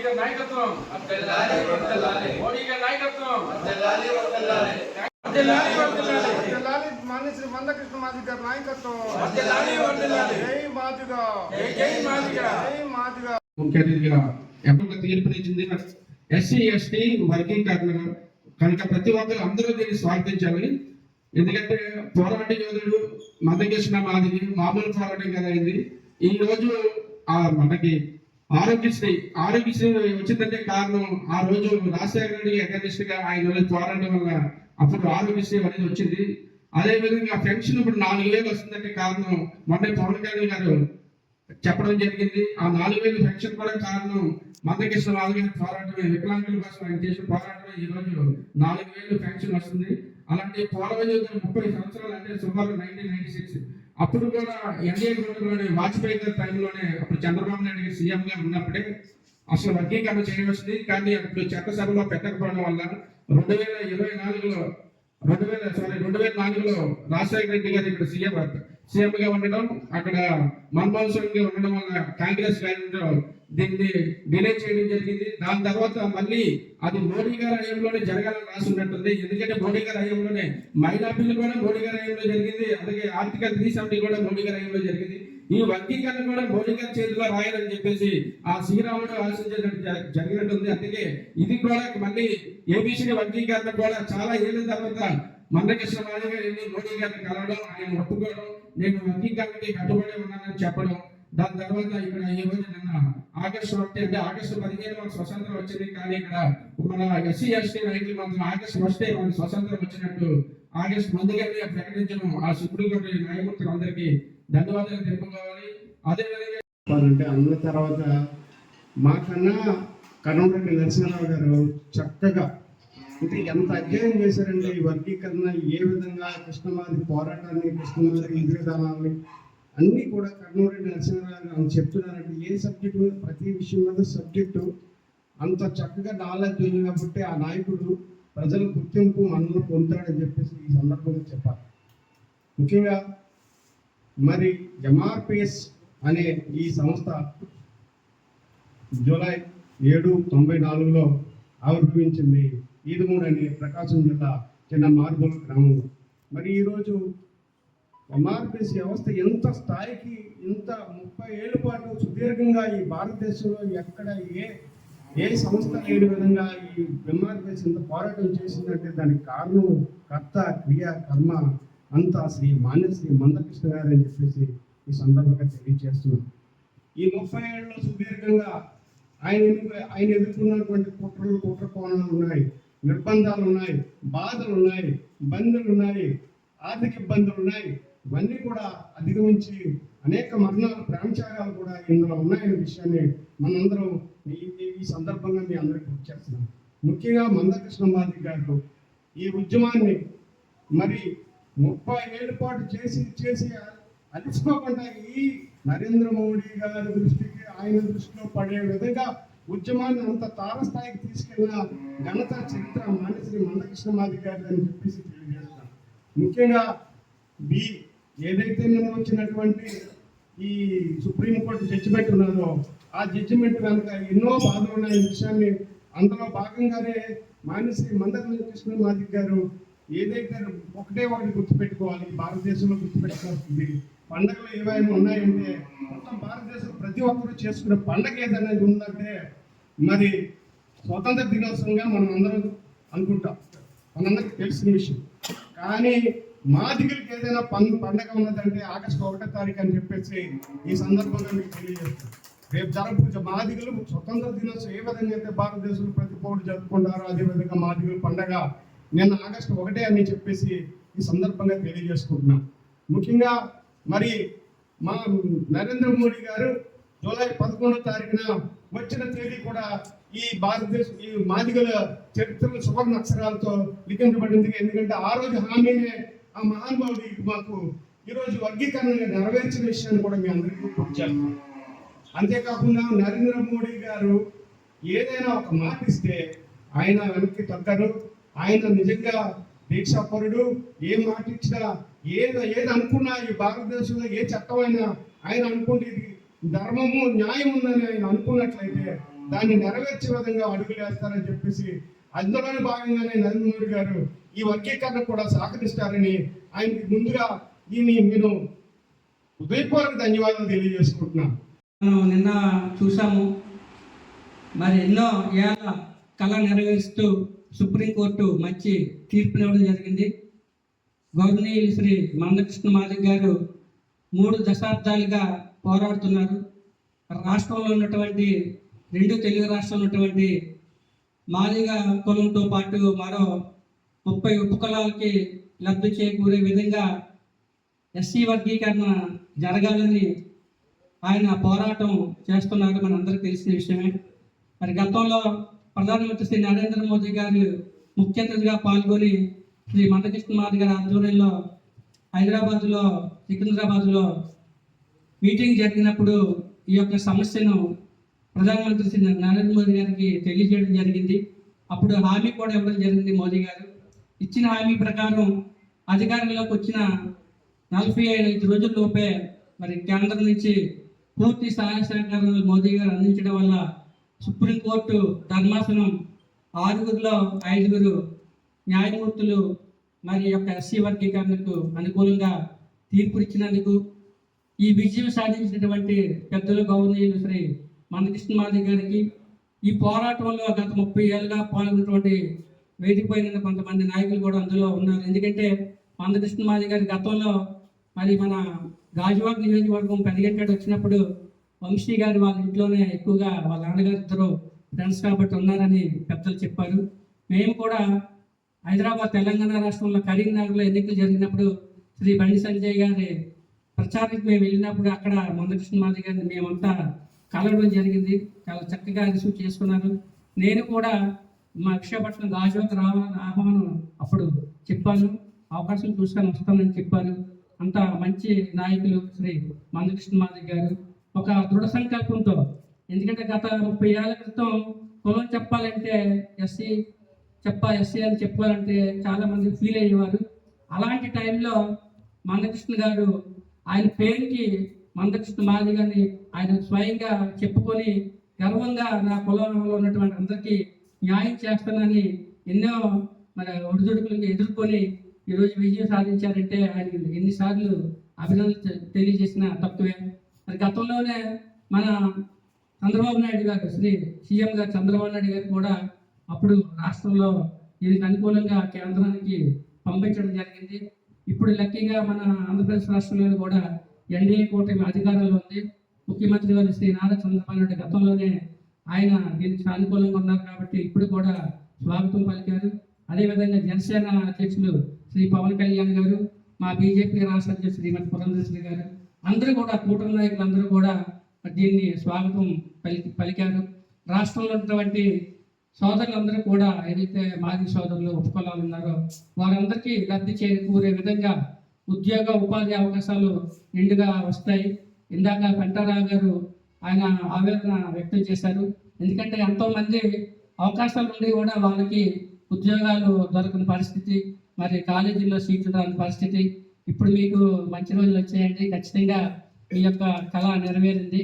గారి నాయకత్వం. మోడీ గారి నాయకత్వం. మాన్యశ్రీ మందకృష్ణ గారి నాయకత్వం. వర్ధిల్లాలి, వర్ధిల్లాలి. జై మాదిగ. జై జై మాదిగా. జై మాదిగ. ముఖ్య అతిథిగా ఎప్పుడు తీర్పునిచ్చింది ఎస్సీ ఎస్టీ వర్గీకరణ కనుక ప్రతి ఒక్కరు అందరూ దీన్ని స్వాగతించాలి. ఎందుకంటే పోరాట యోధుడు మదకృష్ణ మాదిరి మామూలు పోరాటం కదా ఇది ఈ రోజు ఆ మనకి ఆరోగ్యశ్రీ ఆరోగ్యశ్రీ వచ్చిందంటే కారణం ఆ రోజు రాజశేఖర రెడ్డి అకాడమిస్ట్గా ఆయన రోజు పోరాటం వల్ల అప్పుడు ఆరోగ్యశ్రీ అనేది వచ్చింది. అదే విధంగా పెన్షన్ ఇప్పుడు నాలుగు వేలు వస్తుందంటే కారణం మొన్న పవన్ కళ్యాణ్ గారు చెప్పడం జరిగింది. ఆ నాలుగు వేలు పెన్షన్ కూడా కారణం మందకృష్ణ రాజు వేలు పోరాటమే వికలాంగుల కోసం ఆయన చేసిన పోరాటమే ఈ రోజు నాలుగు వేలు పెన్షన్ వస్తుంది. అలాంటి పోరాటం ముప్పై సంవత్సరాలు అంటే సుమారు నైన్టీన్ నైన్టీ సిక్స్ అప్పుడు కూడా ఎన్డీఏ గవర్నమెంట్లోనే వాజ్పేయి గారి టైంలోనే అప్పుడు చంద్రబాబు నాయుడు గారు సీఎం గా ఉన్నప్పుడే అసలు వర్గీకరణ చేయవలసింది కానీ అప్పుడు చట్టసభలో పెట్టకపోవడం వల్ల రెండు వేల ఇరవై నాలుగులో రెండు వేల సారీ రెండు వేల నాలుగులో రాజశేఖర రెడ్డి గారు ఇక్కడ సీఎం సీఎం గా ఉండడం అక్కడ మన్మోహన్ సింగ్ ఉండడం వల్ల కాంగ్రెస్ దీన్ని డిలే చేయడం జరిగింది. దాని తర్వాత మళ్ళీ అది మోడీ గారి హయాంలోనే జరగాలని రాసి ఉన్నట్టుంది. ఎందుకంటే మోడీ గారి హయాంలోనే మైనా బిల్లు కూడా మోడీ గారి హయాంలో జరిగింది. అలాగే ఆర్టికల్ త్రీ సెవెంటీ కూడా మోడీ గారి హయాంలో జరిగింది. ఈ వర్గీకరణ కూడా మోడీ గారి చేతిలో రాయాలని చెప్పేసి ఆ శ్రీరాముడు ఆశించేటట్టు జరిగినట్టుంది. అందుకే ఇది కూడా మళ్ళీ ఏబిసిడి వర్గీకరణ కూడా చాలా ఏళ్ళ తర్వాత మందకృష్ణ మాది గారు వెళ్ళి మోడీ గారిని కలవడం ఆయన ఒప్పుకోవడం నేను వర్గీకరణకి కట్టుబడి ఉన్నానని చెప్పడం. దాని తర్వాత ఇక్కడ ఈ నిన్న ఆగస్టు ఒకటి అంటే ఆగస్టు పదిహేను మనకు స్వతంత్రం వచ్చింది కానీ ఇక్కడ మన ఎస్సీ ఎస్టీ రైతులు మాత్రం ఆగస్టు వస్తే మనకు స్వతంత్రం వచ్చినట్టు ఆగస్టు ముందుగానే ప్రకటించడం. ఆ సుప్రీంకోర్టు న్యాయమూర్తులందరికీ ధన్యవాదాలు తెలుపుకోవాలి. అదేవిధంగా అంటే అన్న తర్వాత మాకన్నా కర్ణంరెడ్డి నరసింహరావు గారు చక్కగా అంటే ఎంత అధ్యయనం చేశారంటే ఈ వర్గీకరణ ఏ విధంగా కృష్ణమాది పోరాటాన్ని కృష్ణమాది విధి అన్నీ కూడా కర్ణంరెడ్డి నరసింహరావు గారు చెప్తున్నారంటే ఏ సబ్జెక్ట్ మీద ప్రతి విషయం మీద సబ్జెక్టు అంత చక్కగా నాలెడ్జ్ ఉంది కాబట్టి ఆ నాయకుడు ప్రజల గుర్తింపు మనలో పొందుతాడని చెప్పేసి ఈ సందర్భంగా చెప్పాలి. ముఖ్యంగా మరి ఎంఆర్పిఎస్ అనే ఈ సంస్థ జూలై ఏడు తొంభై నాలుగులో ఆవిర్భవించింది. ఈదుమూడు అనే ప్రకాశం జిల్లా చిన్న మార్బుల్ గ్రామంలో మరి ఈరోజు ఎంఆర్పిఎస్ వ్యవస్థ ఎంత స్థాయికి ఇంత ముప్పై ఏళ్ళ పాటు సుదీర్ఘంగా ఈ భారతదేశంలో ఎక్కడ ఏ ఏ సంస్థ లేని విధంగా ఈ ఎంఆర్పిఎస్ ఇంత పోరాటం చేసిందంటే దానికి కారణం కర్త క్రియ కర్మ అంతా శ్రీ మాన్యశ్రీ మందకృష్ణ గారు అని చెప్పేసి ఈ సందర్భంగా తెలియజేస్తున్నాం. ఈ ముప్పై ఏళ్ళలో సుదీర్ఘంగా ఆయన ఆయన ఎదుర్కొన్నటువంటి కుట్రలు కుట్ర కోణాలు ఉన్నాయి? నిర్బంధాలు ఉన్నాయి బాధలు ఉన్నాయి ఇబ్బందులు ఉన్నాయి ఆర్థిక ఇబ్బందులు ఉన్నాయి ఇవన్నీ కూడా అధిగమించి అనేక మరణాలు ప్రాణత్యాగాలు కూడా ఇందులో ఉన్నాయనే విషయాన్ని మనందరం ఈ సందర్భంగా మీ అందరికీ గుర్తు చేస్తున్నాం. ముఖ్యంగా మందకృష్ణ మాది గారు ఈ ఉద్యమాన్ని మరి ముప్పై ఏళ్ళ పాటు చేసి చేసి అలసిపోకుండా ఈ నరేంద్ర మోడీ గారి దృష్టికి ఆయన దృష్టిలో పడే విధంగా ఉద్యమాన్ని అంత తారస్థాయికి తీసుకెళ్ళిన ఘనత చరిత్ర మానశ్రీ మందకృష్ణ మాది గారు అని చెప్పేసి తెలియజేస్తాను. ముఖ్యంగా బి ఏదైతే నిన్న వచ్చినటువంటి ఈ సుప్రీంకోర్టు జడ్జిమెంట్ ఉన్నదో ఆ జడ్జిమెంట్ కనుక ఎన్నో బాధలు ఉన్నాయి. విషయాన్ని అందులో భాగంగానే మానశ్రీ మందకృష్ణ మాది గారు ఏదైతే ఒకటే ఒకటి గుర్తుపెట్టుకోవాలి భారతదేశంలో గుర్తుపెట్టుకోవాల్సింది. పండుగలు ఏవైనా ఉన్నాయంటే మొత్తం భారతదేశం ప్రతి ఒక్కరూ చేసుకునే పండగ ఏదనేది ఉందంటే మరి స్వతంత్ర దినోత్సవంగా మనం అందరం అనుకుంటాం. మనందరికి తెలిసిన విషయం. కానీ మాదిగలకి ఏదైనా పన్ను పండగ ఉన్నదంటే ఆగస్టు ఒకటో తారీఖు అని చెప్పేసి ఈ సందర్భంగా మీకు తెలియజేస్తాను రేపు జరగబోయే మాదిగలు స్వతంత్ర దినోత్సవం ఏ విధంగా అయితే భారతదేశంలో ప్రతి పౌరుడు జరుపుకుంటారో అదే విధంగా మాదిగల పండగ నిన్న ఆగస్టు ఒకటే అని చెప్పేసి ఈ సందర్భంగా తెలియజేసుకుంటున్నాం. ముఖ్యంగా మరి మా నరేంద్ర మోడీ గారు జూలై పదకొండో తారీఖున వచ్చిన తేదీ కూడా ఈ భారతదేశం ఈ మాదిగల చరిత్రలో సువర్ణ అక్షరాలతో లిఖించబడింది. ఎందుకంటే ఆ రోజు హామీనే ఆ మహానుభావుడి మాకు ఈరోజు వర్గీకరణ నెరవేర్చిన విషయాన్ని కూడా మీ అందరికీ గుర్తు అంతేకాకుండా నరేంద్ర మోడీ గారు ఏదైనా ఒక మాట ఇస్తే ఆయన వెనక్కి తగ్గరు. ఆయన నిజంగా దీక్షాపరుడు. ఏ మాట ఇచ్చినా ఏది ఏది అనుకున్నా ఈ భారతదేశంలో ఏ చట్టమైనా ఆయన అనుకుంటే ఇది ధర్మము న్యాయం ఉందని ఆయన అనుకున్నట్లయితే దాన్ని నెరవేర్చే విధంగా అడుగులు వేస్తారని చెప్పేసి అందులోని భాగంగానే నరేంద్ర మోడీ గారు ఈ వర్గీకరణ కూడా సహకరిస్తారని ఆయనకి ముందుగా దీన్ని నేను ఉదయపూర్వక ధన్యవాదాలు తెలియజేసుకుంటున్నాను. నిన్న చూసాము మరి ఎన్నో ఏళ్ళ కళ నెరవేరుస్తూ సుప్రీంకోర్టు మంచి తీర్పునివ్వడం జరిగింది. గౌరవనీయులు శ్రీ మందకృష్ణ మాదిక్ గారు మూడు దశాబ్దాలుగా పోరాడుతున్నారు. రాష్ట్రంలో ఉన్నటువంటి రెండు తెలుగు రాష్ట్రంలో ఉన్నటువంటి మాదిగ కులంతో పాటు మరో ముప్పై ఉపకులాలకి లబ్ధి చేకూరే విధంగా ఎస్సీ వర్గీకరణ జరగాలని ఆయన పోరాటం చేస్తున్నారు. మనందరికీ తెలిసిన విషయమే. మరి గతంలో ప్రధానమంత్రి శ్రీ నరేంద్ర మోదీ గారు ముఖ్య అతిథిగా పాల్గొని శ్రీ మందకృష్ణ మాది గారి ఆధ్వర్యంలో హైదరాబాద్లో సికింద్రాబాద్లో మీటింగ్ జరిగినప్పుడు ఈ యొక్క సమస్యను ప్రధానమంత్రి శ్రీ నరేంద్ర మోదీ గారికి తెలియజేయడం జరిగింది. అప్పుడు హామీ కూడా ఇవ్వడం జరిగింది మోదీ గారు. ఇచ్చిన హామీ ప్రకారం అధికారంలోకి వచ్చిన నలభై ఐదు రోజుల్లోపే మరి కేంద్రం నుంచి పూర్తి సహాయ సహకారాలు మోదీ గారు అందించడం వల్ల సుప్రీంకోర్టు ధర్మాసనం ఆరుగురిలో ఐదుగురు న్యాయమూర్తులు మరి యొక్క ఎస్సీ వర్గీకరణకు అనుకూలంగా తీర్పు ఇచ్చినందుకు ఈ విజయం సాధించినటువంటి పెద్దలు గౌరవనీయులు శ్రీ మందకృష్ణ మాధవ్ గారికి ఈ పోరాటంలో గత ముప్పై ఏళ్ళుగా పాల్గొన్నటువంటి వేదిక కొంతమంది నాయకులు కూడా అందులో ఉన్నారు. ఎందుకంటే మందకృష్ణ మాధవ్ గారి గతంలో మరి మన గాజువాక నియోజకవర్గం పెరిగేటట్టు వచ్చినప్పుడు వంశీ గారు వాళ్ళ ఇంట్లోనే ఎక్కువగా వాళ్ళ నాన్నగారు ఇద్దరు ఫ్రెండ్స్ కాబట్టి ఉన్నారని పెద్దలు చెప్పారు. మేము కూడా హైదరాబాద్ తెలంగాణ రాష్ట్రంలో కరీంనగర్లో ఎన్నికలు జరిగినప్పుడు శ్రీ బండి సంజయ్ గారి ప్రచారానికి మేము వెళ్ళినప్పుడు అక్కడ మందకృష్ణ మాది గారిని మేమంతా కలవడం జరిగింది. చాలా చక్కగా రిసీవ్ చేసుకున్నారు. నేను కూడా మా విశాఖపట్నం గాజువాక రావాలని ఆహ్వానం అప్పుడు చెప్పాను. అవకాశం చూసుకొని వస్తానని చెప్పారు అంత మంచి నాయకులు శ్రీ మందకృష్ణ మాది గారు. ఒక దృఢ సంకల్పంతో ఎందుకంటే గత ముప్పై ఏళ్ళ క్రితం కులం చెప్పాలంటే ఎస్సీ చెప్ప ఎస్సీ అని చెప్పాలంటే చాలామంది ఫీల్ అయ్యేవారు. అలాంటి టైంలో మందకృష్ణ గారు ఆయన పేరుకి మందక్షిత మాది గారిని ఆయన స్వయంగా చెప్పుకొని గర్వంగా నా కులంలో ఉన్నటువంటి అందరికీ న్యాయం చేస్తానని ఎన్నో మరి ఒడిదుడుకులను ఎదుర్కొని ఈరోజు విజయం సాధించారంటే ఆయన ఎన్నిసార్లు అభినందన తెలియజేసిన తక్కువే మరి గతంలోనే మన చంద్రబాబు నాయుడు గారు శ్రీ సీఎం గారు చంద్రబాబు నాయుడు గారు కూడా అప్పుడు రాష్ట్రంలో దీనికి అనుకూలంగా కేంద్రానికి పంపించడం జరిగింది. ఇప్పుడు లక్కీగా మన ఆంధ్రప్రదేశ్ రాష్ట్రంలో కూడా ఎన్డీఏ కూటమి అధికారంలో ఉంది. ముఖ్యమంత్రి గారు శ్రీ నారా చంద్రబాబు నాయుడు గతంలోనే ఆయన దీనికి అనుకూలంగా ఉన్నారు కాబట్టి ఇప్పుడు కూడా స్వాగతం పలికారు. అదేవిధంగా జనసేన అధ్యక్షులు శ్రీ పవన్ కళ్యాణ్ గారు మా బీజేపీ రాష్ట్ర అధ్యక్షుడు శ్రీమతి పురంధేశ్వరి గారు అందరూ కూడా కూటమి నాయకులు అందరూ కూడా దీన్ని స్వాగతం పలికి పలికారు. రాష్ట్రంలో ఉన్నటువంటి సోదరులందరూ కూడా ఏదైతే మాజీ సోదరులు ఉపకులాలు ఉన్నారో వారందరికీ లబ్ధి చేకూరే విధంగా ఉద్యోగ ఉపాధి అవకాశాలు నిండుగా వస్తాయి. ఇందాక పెంటారావు గారు ఆయన ఆవేదన వ్యక్తం చేశారు. ఎందుకంటే ఎంతోమంది అవకాశాలు ఉండి కూడా వాళ్ళకి ఉద్యోగాలు దొరకని పరిస్థితి మరి కాలేజీల్లో సీట్లు రాని పరిస్థితి. ఇప్పుడు మీకు మంచి రోజులు వచ్చాయండి. ఖచ్చితంగా మీ యొక్క కళ నెరవేరింది.